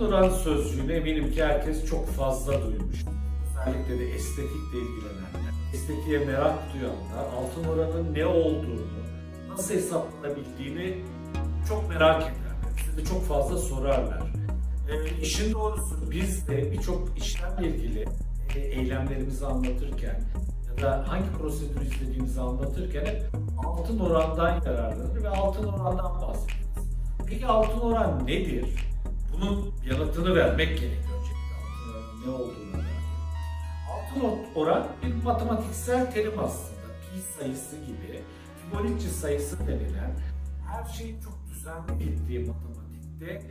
Oran sözcüğünü eminim ki herkes çok fazla duymuş. Özellikle de estetikle ilgilenenler, estetiğe merak duyanlar, altın oranın ne olduğunu, nasıl hesaplanabildiğini çok merak ederler. Size çok fazla sorarlar. E, işin doğrusu biz de birçok işlemle ilgili e, eylemlerimizi anlatırken ya da hangi prosedürü izlediğimizi anlatırken hep altın orandan yararlanır ve altın orandan bahsederiz. Peki altın oran nedir? Bunun yanıtını vermek gerekiyor ne olduğuna dair. Altın oran bir matematiksel terim aslında. Pi sayısı gibi, Fibonacci sayısı denilen her şeyin çok düzenli gittiği matematikte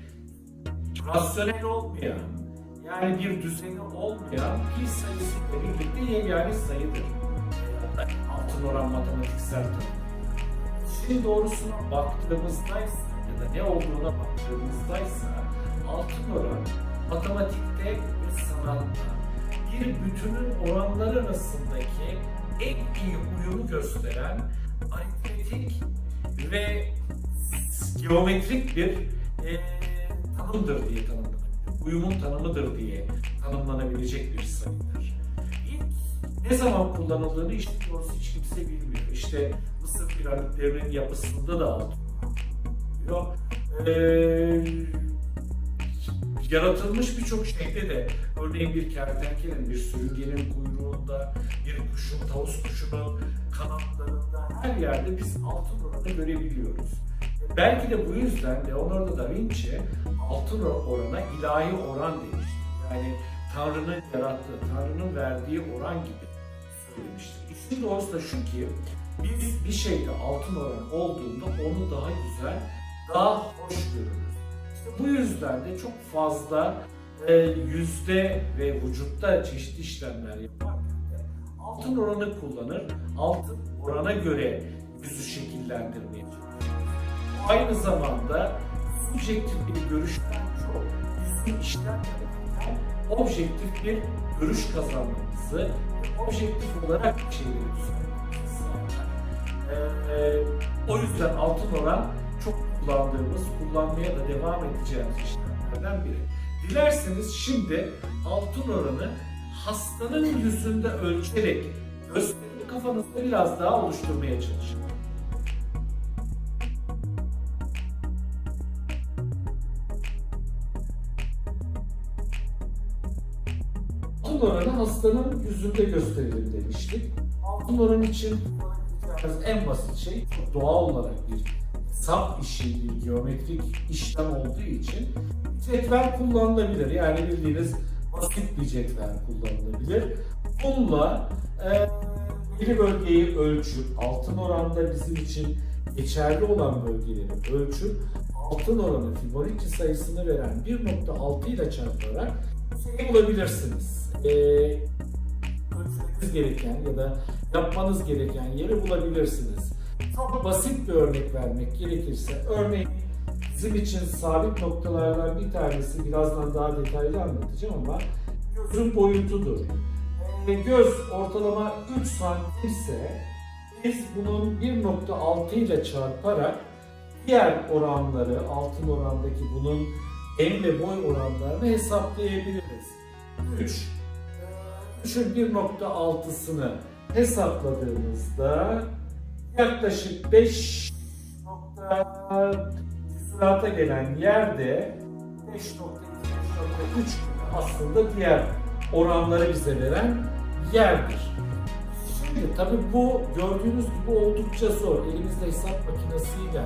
rasyonel olmayan, yani bir düzeni olmayan pi sayısıyla birlikte yegane sayıdır. Altın oran matematiksel tanım. İşin doğrusuna baktığımızdaysa ya da ne olduğuna baktığımızdaysa altın oran matematikte ve sanatta bir bütünün oranları arasındaki en iyi uyumu gösteren aritmetik ve geometrik bir e, tanımdır diye tanımlanabilir. Uyumun tanımıdır diye tanımlanabilecek bir sayıdır. İlk ne zaman kullanıldığını işte doğrusu hiç kimse bilmiyor. İşte Mısır piramitlerinin yapısında da altın kullanılıyor. Ee, yaratılmış birçok şeyde de örneğin bir kertenkelenin, bir sürüngenin kuyruğunda, bir kuşun, tavus kuşunun kanatlarında her yerde biz altın oranı görebiliyoruz. Belki de bu yüzden Leonardo da Vinci altın orana ilahi oran demiştir. Yani Tanrı'nın yarattığı, Tanrı'nın verdiği oran gibi söylemiştir. İşin doğrusu da şu ki biz bir şeyde altın oran olduğunda onu daha güzel, daha hoş görürüz. Bu yüzden de çok fazla e, yüzde ve vücutta çeşitli işlemler yaparken de altın oranı kullanır. Altın orana göre yüzü şekillendirmeye çalışır. Aynı zamanda subjektif bir görüşten çok bizim işlem objektif bir görüş kazanmamızı, objektif olarak bir. Ee, o yüzden altın oran çok kullandığımız, kullanmaya da devam edeceğimiz işlemlerden biri. Dilerseniz şimdi altın oranı hastanın yüzünde ölçerek gösterip kafanızda biraz daha oluşturmaya çalışın. Altın oranı hastanın yüzünde gösterilir demiştik. Altın oranı için en basit şey doğal olarak bir sap işi, geometrik işlem olduğu için cetvel kullanılabilir. Yani bildiğiniz basit bir cetvel kullanılabilir. Bununla e, bir bölgeyi ölçüp, altın oranda bizim için geçerli olan bölgeleri ölçüp, altın oranı Fibonacci sayısını veren 1.6 ile çarparak şey bulabilirsiniz. E, ölçmeniz gereken ya da yapmanız gereken yeri bulabilirsiniz. Çok basit bir örnek vermek gerekirse, örneğin bizim için sabit noktalardan bir tanesi birazdan daha detaylı anlatacağım ama gözün boyutudur. E, göz ortalama 3 santim ise biz bunun 1.6 ile çarparak diğer oranları, altın orandaki bunun en ve boy oranlarını hesaplayabiliriz. 3, 3'ün 1.6'sını hesapladığımızda yaklaşık 5 nokta küsurata gelen yerde 5.2 5.3 aslında diğer oranları bize veren yerdir. Şimdi tabii bu gördüğünüz gibi oldukça zor. Elimizde hesap makinesiyle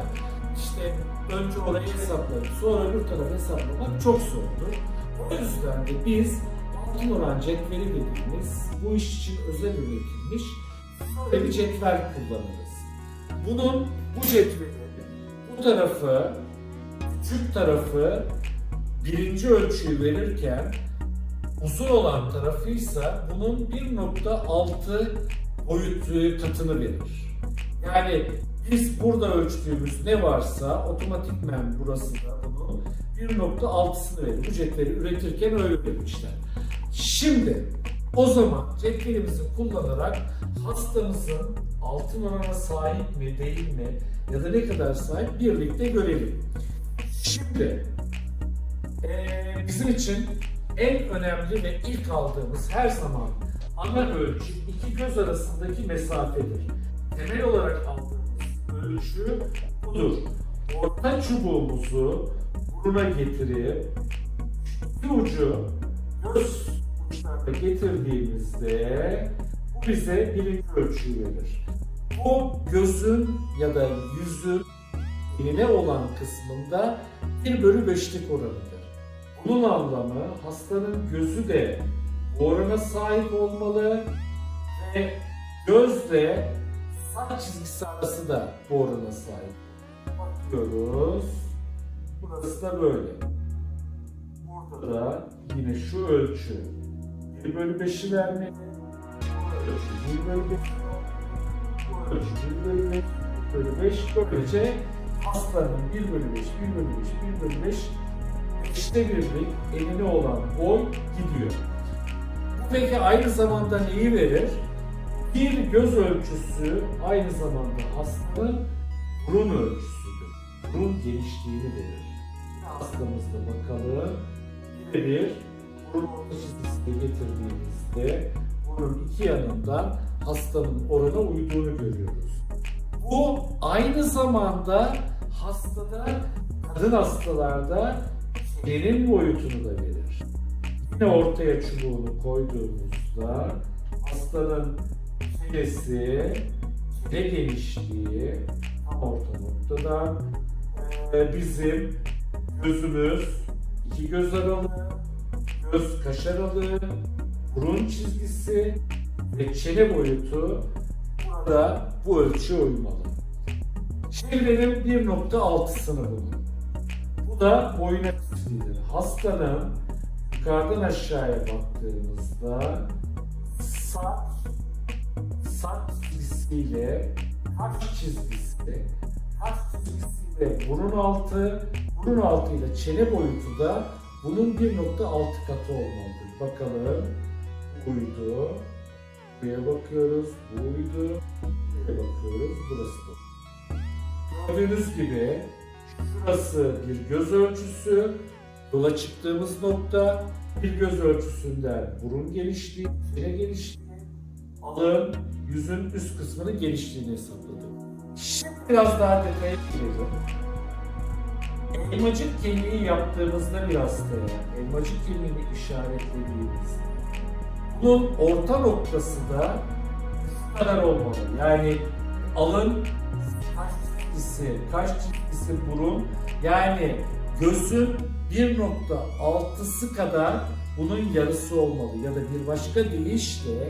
işte önce orayı hesapladık, sonra öbür tarafı hesaplamak çok zordur. O yüzden de biz altın oran cetveli dediğimiz bu iş için özel üretilmiş böyle bir cetvel kullanırız. Bunun bu cetveli bu tarafı küçük tarafı birinci ölçüyü verirken uzun olan tarafıysa bunun 1.6 boyut katını verir. Yani biz burada ölçtüğümüz ne varsa otomatikmen burası da bunun 1.6'sını verir. Bu cetveli üretirken öyle vermişler. Şimdi o zaman cetvelimizi kullanarak hastamızın altın orana sahip mi değil mi ya da ne kadar sahip birlikte görelim. Şimdi Ee, bizim için en önemli ve ilk aldığımız her zaman ana ölçü iki göz arasındaki mesafedir. Temel olarak aldığımız ölçü budur. Orta çubuğumuzu buruna getirip bir ucu göz uçlarına getirdiğimizde birinci ölçüyü verir. Bu gözün ya da yüzün enine olan kısmında 1 bölü 5'lik oranıdır. Bunun anlamı hastanın gözü de bu orana sahip olmalı ve gözle saç çizgisi arası da bu orana sahip. Bakıyoruz. Burası da böyle. Burada da yine şu ölçü 1 bölü 5'i vermeli. Bu ölçü 1 bölü 5. Bu ölçü 1 bölü 5. 1 bölü 5. Böylece hastanın 1 bölü 5, 1 bölü 5, 1 bölü 5 işte birlik enine olan boy gidiyor. Bu peki aynı zamanda neyi verir? Bir göz ölçüsü aynı zamanda hastanın burun ölçüsüdür. Burun genişliğini verir. Hastamızda bakalım. Bir burun çizgisine getirdiğimizde burun iki yanından hastanın orana uyduğunu görüyoruz. Bu aynı zamanda hastada, kadın hastalarda çenenin boyutunu da verir. Yine ortaya çubuğunu koyduğumuzda hastanın çenesi, çene genişliği tam orta noktadan e, bizim gözümüz, iki göz aralığı, göz kaş aralığı, burun çizgisi ve çene boyutu burada bu ölçüye uymalı. Çevrenin 1.6'sını bulun. Bu da boyun ölçüsüdür. Hastanın yukarıdan aşağıya baktığımızda saç, saç çizgisiyle kaş çizgisi, kaş çizgisiyle burun altı, burun altı ile çene boyutu da bunun 1.6 katı olmalıdır. Bakalım. Buydu. Buraya bakıyoruz. Buydu. Buraya bakıyoruz. Burası da. Gördüğünüz gibi şurası bir göz ölçüsü. Yola çıktığımız nokta bir göz ölçüsünden burun genişliği, çene genişliği, alın, yüzün üst kısmının genişliğini hesapladık. Şimdi biraz daha detaya girelim. Elmacık kemiği yaptığımızda bir hastaya, elmacık kemiğini işaretlediğimizde bunun orta noktası da şu kadar olmalı. Yani alın kaş çizgisi, kaş çizgisi burun yani gözün 1.6'sı kadar bunun yarısı olmalı ya da bir başka deyişle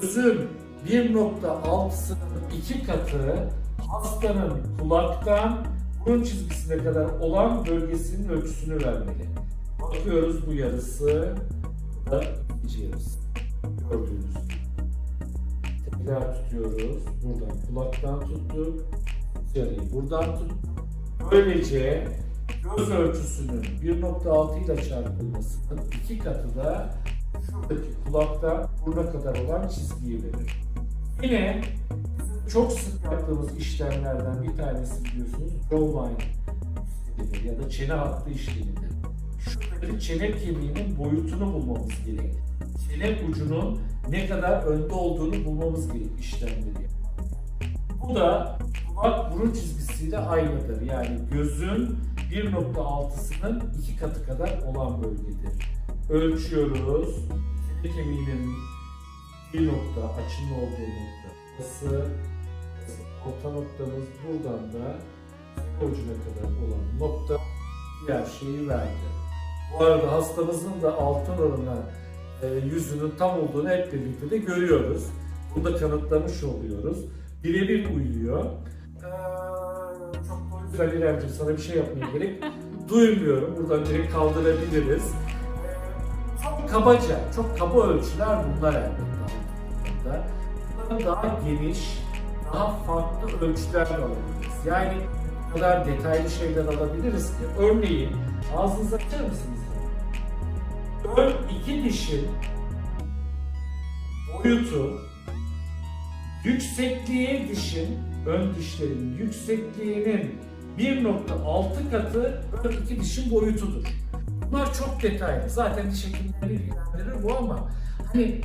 gözün 1.6'sının iki katı hastanın kulaktan burun çizgisine kadar olan bölgesinin ölçüsünü vermeli. Bakıyoruz bu yarısı, yarısı. Gördüğünüz. Tekrar tutuyoruz. Buradan kulaktan tuttuk. Yarıyı buradan tuttuk. Böylece göz ölçüsünün 1.6 ile çarpılmasının iki katı da şuradaki kulaktan buruna kadar olan çizgiyi verir. Yine çok sık yaptığımız işlemlerden bir tanesi biliyorsunuz jawline ya da çene hattı işlemidir. Şuradaki çene kemiğinin boyutunu bulmamız gerek. Çene ucunun ne kadar önde olduğunu bulmamız gerek işlemleri. Bu da kulak burun çizgisiyle aynıdır. Yani gözün 1.6'sının iki katı kadar olan bölgedir. Ölçüyoruz. Çene kemiğinin bir nokta, açının olduğu nokta. Burası, orta noktamız buradan da ucuna kadar olan nokta diğer şeyi verdi. Bu arada hastamızın da altın oranına e, yüzünün tam olduğunu hep birlikte de görüyoruz. Bunu da kanıtlamış oluyoruz. Birebir uyuyor. Ee, çok da yüzden İremciğim sana bir şey yapmaya gerek duymuyorum. Buradan direkt kaldırabiliriz. Ee, Çok kabaca, çok kaba ölçüler bunlar elbette. Bunların daha geniş, daha farklı ölçüler alabiliriz. Yani o kadar detaylı şeyler alabiliriz ki. Örneğin ağzınızı açar mısınız? Ön iki dişin boyutu yüksekliği dişin, ön dişlerin yüksekliğinin 1.6 katı ön iki dişin boyutudur. Bunlar çok detaylı. Zaten diş hekimlerini ilgilendirir bu ama hani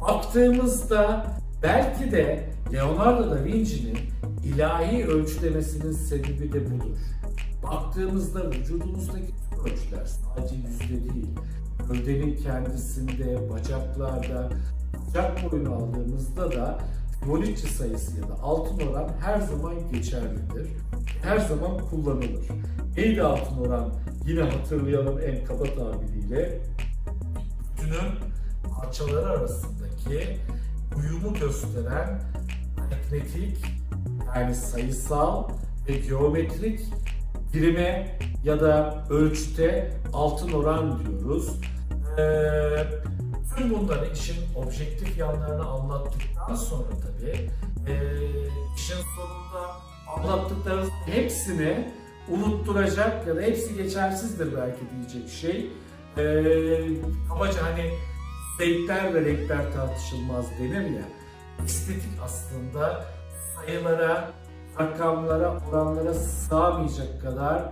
baktığımızda belki de Leonardo da Vinci'nin ilahi ölçü demesinin sebebi de budur. Baktığımızda vücudumuzdaki ölçüler sadece yüzde değil, gövdenin kendisinde, bacaklarda, bacak boyunu aldığımızda da Fibonacci sayısı ya da altın oran her zaman geçerlidir. Her zaman kullanılır. Neydi altın oran? Yine hatırlayalım en kaba tabiriyle. Bütünün parçaları arasındaki uyumu gösteren aritmetik yani sayısal ve geometrik birime ya da ölçüte altın oran diyoruz. Ee, tüm bunları işin objektif yanlarını anlattıktan sonra tabii ee, işin sonunda anlattıklarımız hepsini unutturacak ya da hepsi geçersizdir belki diyecek şey. Ee, kabaca hani zevkler ve renkler tartışılmaz denir ya. Estetik aslında sayılara, rakamlara, oranlara sığamayacak kadar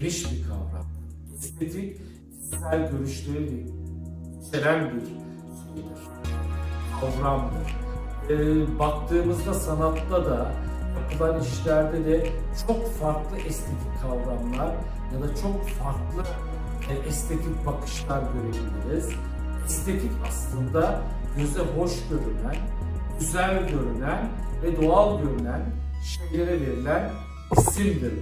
geniş bir kavram. Estetik, kişisel görüşleri içeren bir şeydir, kavramdır. Ee, baktığımızda sanatta da, yapılan işlerde de çok farklı estetik kavramlar ya da çok farklı e, estetik bakışlar görebiliriz. Estetik aslında göze hoş görünen, güzel görünen ve doğal görünen şeylere verilen isimdir.